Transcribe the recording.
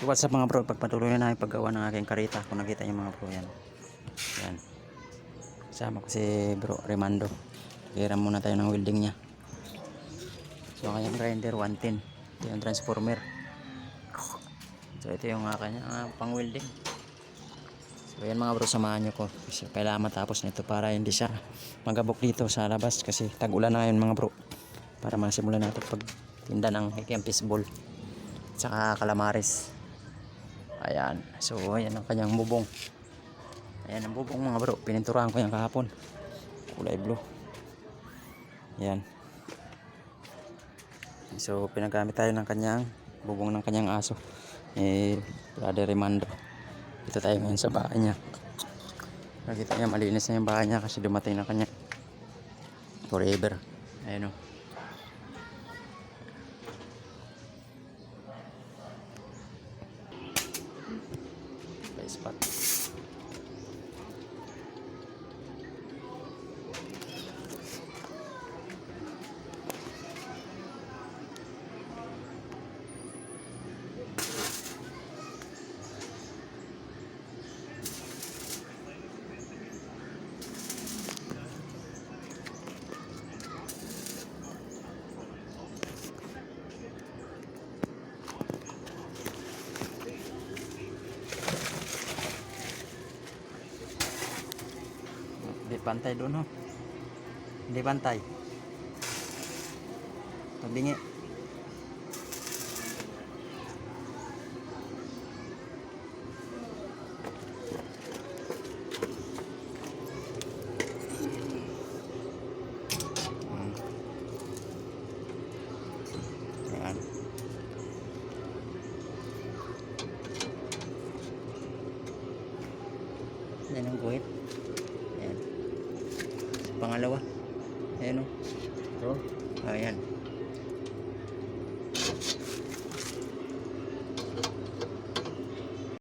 So what's up mga bro, pagpatuloy na namin paggawa ng aking karita. Kung nakita niyo mga bro yan. Yan. Kasama ko si bro Remando. Hiram muna tayo ng welding niya. So kanyang grinder 110. Ito yung transformer. So ito yung uh, kanya uh, pang welding. So yan mga bro, samahan nyo ko. Kasi kailangan matapos nito para hindi siya magabok dito sa labas. Kasi tag-ulan na ngayon mga bro. Para masimulan natin pagtinda ng Kempis Ball. Tsaka calamares. Ayan. So, ayan ang kanyang bubong. Ayan ang bubong mga bro. Pininturahan ko yan kahapon. Kulay blue. Ayan. So, pinagamit tayo ng kanyang bubong ng kanyang aso. Eh, Brother Remando. Dito tayo ngayon sa bahay niya. Nakita niya, malinis na yung bahay niya kasi dumating na kanya. Forever. Ayan o. But. Hindi pantay doon ho. Hindi pantay. Pabingi. Hmm. Ayan. Yan ang guhit. Ayan. Pangalawa. Ayan o. Ito? Ayan.